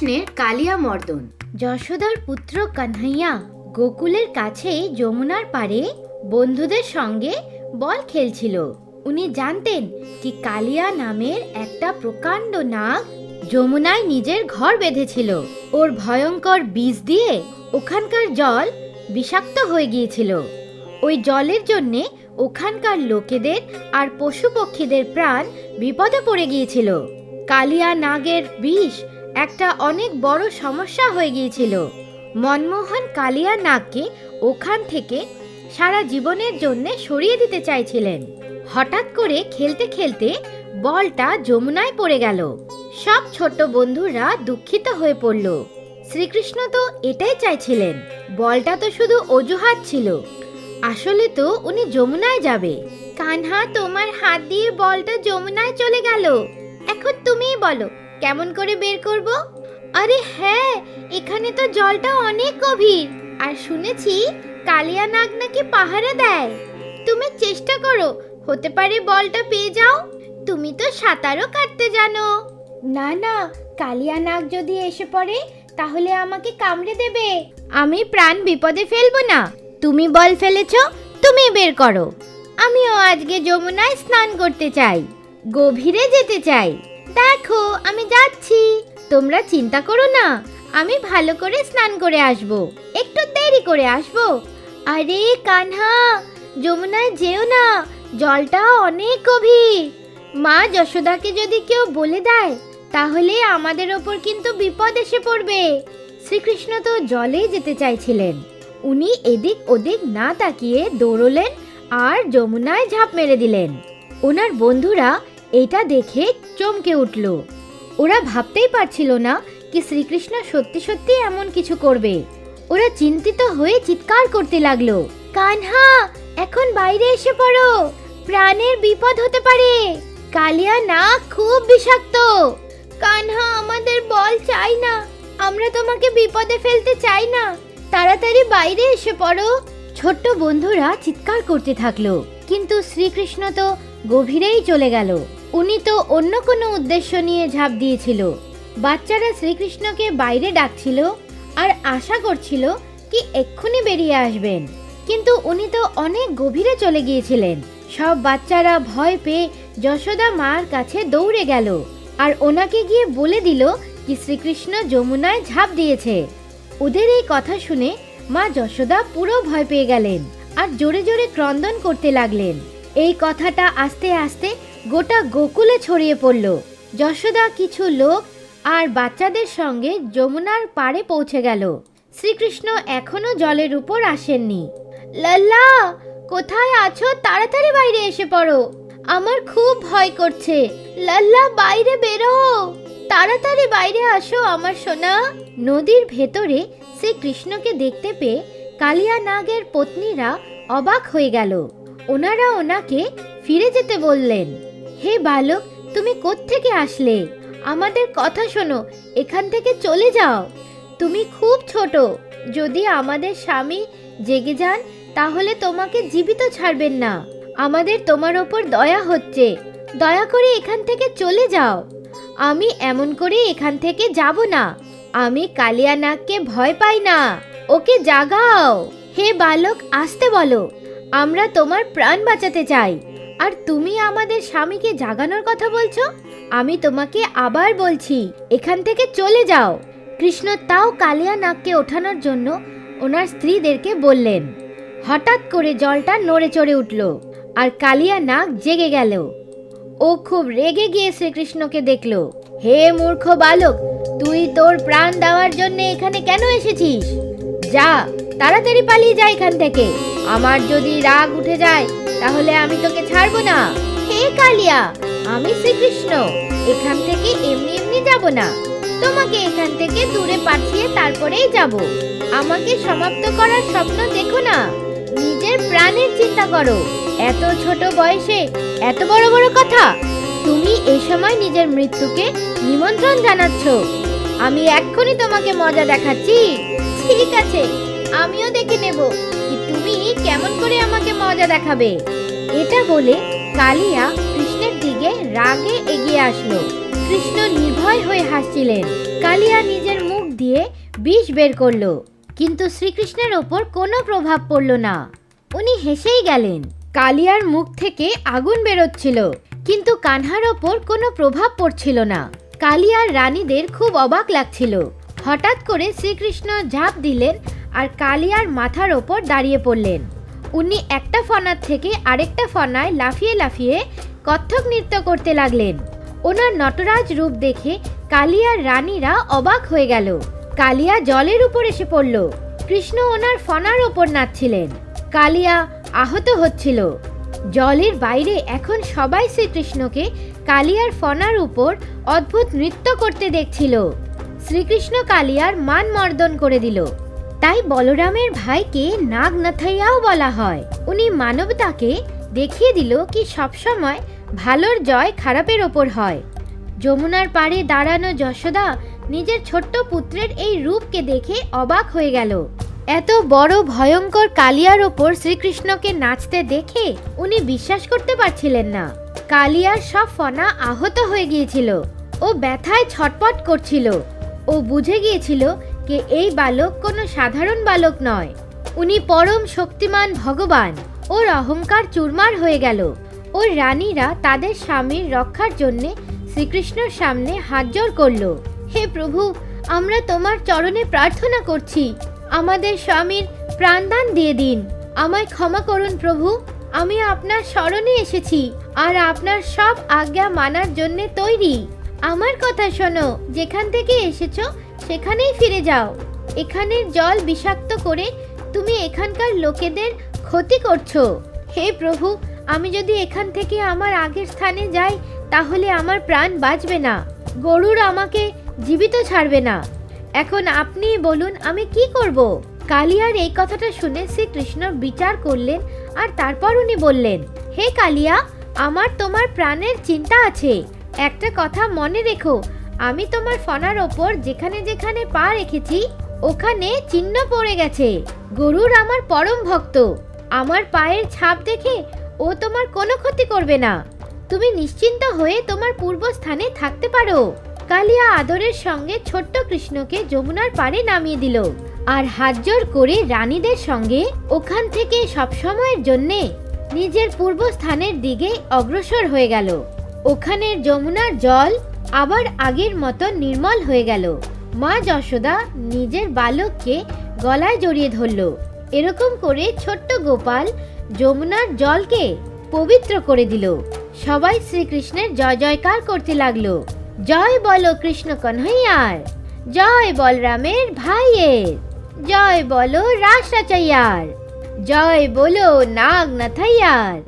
শ্রীকৃষ্ণের কালিয়া মর্দন। যশোদার পুত্র কানহাইয়া গোকুলের কাছে যমুনার পাড়ে বন্ধুদের সঙ্গে বল খেলছিল। উনি জানতেন কি কালিয়া নামের একটা প্রকাণ্ড নাগ যমুনায় নিজের ঘর বেঁধেছিল। ওর ভয়ঙ্কর বীজ দিয়ে ওখানকার জল বিষাক্ত হয়ে গিয়েছিল। ওই জলের জন্যে ওখানকার লোকেদের আর পশু পক্ষীদের প্রাণ বিপদে পড়ে গিয়েছিল। কালিয়া নাগের বিষ একটা অনেক বড় সমস্যা হয়ে গিয়েছিল। মনমোহন কালিয়া নাগকে ওখান থেকে সারা জীবনের জন্য সরিয়ে দিতে চাইছিলেন। হঠাৎ করে খেলতে খেলতে বলটা যমুনায় পড়ে গেল। সব ছোট্ট বন্ধুরা দুঃখিত হয়ে পড়ল। শ্রীকৃষ্ণ তো এটাই চাইছিলেন, বলটা তো শুধু অজুহাত ছিল। আসলে তো উনি যমুনায় যাবে। কানহা, তোমার হাত দিয়ে বলটা যমুনায় চলে গেল। এখন তুমিই বলো কেমন করে বের করব? আরে হ্যাঁ এখানে তো জলটা অনেক গভীর। আর শুনেছি কালিয়া নাগ নাকি পাহারা দেয়। তুমি চেষ্টা করো, হতে পারে বলটা পেয়ে যাও। তুমি তো সাঁতারও কাটতে জানো। না না, কালিয়া নাগ যদি এসে পড়ে, তাহলে আমাকে কামড়ে দেবে। আমি প্রাণ বিপদে ফেলব না। তুমি বল ফেলেছ, তুমি বের করো। আমিও আজকে যমুনায় স্নান করতে চাই, গভীরে যেতে চাই। দেখো, আমি যাচ্ছি। তোমরা চিন্তা করো না, আমি ভালো করে স্নান করে আসব। একটু দেরি করে আসব। আরে, কানহা, যমুনায় যেও না, জলটা অনেক গভীর। মা যশোদাকে যদি কেউ বলে দেয়, তাহলে আমাদের ওপর কিন্তু বিপদ এসে পড়বে। শ্রীকৃষ্ণ তো জলে যেতে চাইছিলেন। উনি এদিক ওদিক না তাকিয়ে দৌড়লেন আর যমুনায় ঝাঁপ মেরে দিলেন। ওনার বন্ধুরা এটা দেখে চমকে উঠল। ওরা ভাবতেই পারছিল না কি শ্রীকৃষ্ণ সত্যি সত্যি এমন কিছু করবে। ওরা চিন্তিত হয়ে চিৎকার করতে লাগল। কানহা, এখন বাইরে এসে পড়ো। প্রাণের বিপদ হতে পারে। কালিয়া না খুব বিষাক্ত। কানহা, আমাদের বল চাই না। আমরা তোমাকে বিপদে ফেলতে চাই না। তাড়াতাড়ি বাইরে এসে পড়ো। ছোট্ট বন্ধুরা চিৎকার করতে থাকল। কিন্তু শ্রীকৃষ্ণ তো গভীরেই চলে গেল। উনি তো অন্য কোনো উদ্দেশ্য নিয়ে ঝাঁপ দিয়েছিল। বাচ্চারা শ্রীকৃষ্ণকে বাইরে ডাকছিল আর আশা করছিল কি এক্ষুনি বেরিয়ে আসবেন। কিন্তু উনি তো অনেক গভীরে চলে গিয়েছিলেন। সব বাচ্চারা ভয় পেয়ে যশোদা মার কাছে দৌড়ে গেল আর ওনাকে গিয়ে বলে দিল কি শ্রীকৃষ্ণ যমুনায় ঝাঁপ দিয়েছে। ওদের এই কথা শুনে মা যশোদা পুরো ভয় পেয়ে গেলেন আর জোরে জোরে ক্রন্দন করতে লাগলেন। এই কথাটা আস্তে আস্তে গোটা গোকুলে ছড়িয়ে পড়ল। যশোদা কিছু লোক আর বাচ্চাদের সঙ্গে যমুনার পাড়ে পৌঁছে গেল। শ্রীকৃষ্ণ এখনও জলের উপর আসেননি। লাল্লা, কোথায় আছো? তাড়াতাড়ি বাইরে এসে পড়ো। আমার খুব ভয় করছে। লাল্লা, বাইরে বেরো। তাড়াতাড়ি বাইরে আসো আমার সোনা। নদীর ভেতরে শ্রীকৃষ্ণকে দেখতে পেয়ে কালিয়া নাগের পত্নীরা অবাক হয়ে গেল। ওনারা ওনাকে ফিরে যেতে বললেন। হে বালক, তুমি কোত্থেকে আসলে? আমাদের কথা শোনো, এখান থেকে চলে যাও। তুমি খুব ছোট, যদি আমাদের স্বামী জেগে যান, তাহলে তোমাকে জীবিত ছাড়বেন না। আমাদের তোমার ওপর দয়া হচ্ছে, দয়া করে এখান থেকে চলে যাও। আমি এমন করে এখান থেকে যাব না, আমি কালিয়া নাগকে ভয় পাই না। ওকে জাগাও। হে বালক, আসতে বলো। আমরা তোমার প্রাণ বাঁচাতে চাই। আর তুমি আমাদের স্বামীকে জাগানোর কথা বলছো? আমি তোমাকে আবার বলছি, এখান থেকে চলে যাও। কৃষ্ণ তাও কালিয়া নাককে ওঠানোর জন্য ওনার স্ত্রীদেরকে বললেন। হঠাৎ করে জলটা নড়ে চড়ে উঠল আর কালিয়া নাক জেগে গেল। ও খুব রেগে গিয়ে শ্রীকৃষ্ণকে দেখল। হে মূর্খ বালক, তুই তোর প্রাণ দেওয়ার জন্য এখানে কেন এসেছিস? যা, তাড়াতাড়ি পালিয়ে যা এখান থেকে। আমার যদি রাগ উঠে যায় তাহলে আমি তোকে ছাড়বো না। হে কালিয়া, আমি শ্রীকৃষ্ণ। এখান থেকে এমনি এমনি যাব না। তোমাকে এখান থেকে দূরে পাঠিয়ে তারপরেই যাব। আমাকে সমাপ্ত করার স্বপ্ন দেখো না। নিজের প্রাণের চিন্তা করো। এত ছোট বয়সে এত বড় বড় কথা। তুমি এই সময় নিজের মৃত্যুকে নিমন্ত্রণ জানাচ্ছ। আমি এক্ষুনি তোমাকে মজা দেখাচ্ছি। ঠিক আছে, আমিও দেখে নেব। কি তুমি কেমন করে আমাকে মজা দেখাবে? এটা বলে কালিয়া কৃষ্ণের দিকে রাগে এগিয়ে আসলো। কৃষ্ণ নির্ভয় হয়ে হাসছিলেন। কালিয়া নিজের মুখ দিয়ে বিষ বের করল, কিন্তু শ্রীকৃষ্ণের ওপর কোনো প্রভাব পড়ল না। উনি হেসেই গেলেন, কালিয়ার মুখ থেকে আগুন বেরোচ্ছিল, কিন্তু কানহার ওপর কোনো প্রভাব পড়ছিল না। কালিয়ার রানীদের খুব অবাক লাগছিল। হঠাৎ করে শ্রীকৃষ্ণ ঝাঁপ দিলেন আর কালিয়ার মাথার ওপর দাঁড়িয়ে পড়লেন। উনি একটা ফনার থেকে আরেকটা ফনায় লাফিয়ে লাফিয়ে কত্থক নৃত্য করতে লাগলেন। ওনার নটরাজ রূপ দেখে কালিয়ার রানীরা অবাক হয়ে গেল। কালিয়া জলের উপর এসে পড়ল। কৃষ্ণ ওনার ফনার ওপর নাচছিলেন। কালিয়া আহত হচ্ছিল। জলের বাইরে এখন সবাই শ্রীকৃষ্ণকে কালিয়ার ফনার উপর অদ্ভুত নৃত্য করতে দেখছিল। শ্রীকৃষ্ণ কালিয়ার মান মর্দন করে দিল। তাই বলরামের ভাইকে নাগ নাথাইয়াও বলা হয়। উনি মানবতাকে দেখিয়ে দিল কি সবসময় ভালোর জয় খারাপের ওপর হয়। যমুনার পাড়ে দাঁড়ানো যশোদা নিজের ছোট্ট পুত্রের এই রূপকে দেখে অবাক হয়ে গেল। এত বড় ভয়ঙ্কর কালিয়ার ওপর শ্রীকৃষ্ণকে নাচতে দেখে উনি বিশ্বাস করতে পারছিলেন না। কালিয়ার সব ফনা আহত হয়ে গিয়েছিল ও ব্যথায় ছটপট করছিল। ও বুঝে গিয়েছিল যে এই বালক কোনো সাধারণ বালক নয়। উনি পরম শক্তিমান ভগবান। ওর অহংকার চুরমার হয়ে গেল। ওর রানীরা তাদের স্বামীর রক্ষার জন্য শ্রীকৃষ্ণর সামনে হাত জোড় করল। হে প্রভু, আমরা তোমার চরণে প্রার্থনা করছি। আমাদের স্বামীর প্রাণদান দিয়ে দিন। আমায় ক্ষমা করুন প্রভু, আমি আপনার স্মরণে এসেছি। আর আপনার সব আজ্ঞা মানার জন্য তৈরি। আমার কথা শোনো, যেখান থেকে এসেছ, সেখানেই ফিরে যাও। এখানের জল বিষাক্ত করে তুমি এখানকার লোকেদের ক্ষতি করছ। হে প্রভু, আমি যদি এখান থেকে আমার আগের স্থানে যাই, তাহলে আমার প্রাণ বাঁচবে না। গরুর আমাকে জীবিত ছাড়বে না। এখন আপনি বলুন, আমি কি করব? কালিয়ার এই কথাটা শুনে শ্রীকৃষ্ণ বিচার করলেন আর তারপর উনি বললেন, হে কালিয়া, আমার তোমার প্রাণের চিন্তা আছে। একটা কথা মনে রেখো। আমি তোমার ফনার ওপর যেখানে যেখানে পা রেখেছি, ওখানে চিহ্ন পড়ে গেছে। গরুর আমার পরম ভক্ত। আমার পায়ের ছাপ দেখে ও তোমার কোনো ক্ষতি করবে না। তুমি নিশ্চিন্ত হয়ে তোমার পূর্বস্থানে থাকতে পারো। কালিয়া আদরের সঙ্গে ছোট্ট কৃষ্ণকে যমুনার পাড়ে নামিয়ে দিল। আর হাত জোড় করে রানীদের সঙ্গে ওখান থেকে সবসময়ের জন্যে নিজের পূর্বস্থানের দিকে অগ্রসর হয়ে গেল। ওখানের যমুনার জল আবার আগের মতো নির্মল হয়ে গেল। মা যশোদা নিজের বালককে গলায় জড়িয়ে ধরল। এরকম করে ছোট্ট গোপাল যমুনার জলকে পবিত্র করে দিল। সবাই শ্রীকৃষ্ণের জয় জয়কার করতে লাগল। জয় বলো কৃষ্ণ কনহৈয়ার জয় বলরামের ভাইয়ের, জয় বলো রাসাচাইয়ার, জয় বলো নাগ নাথাইয়ার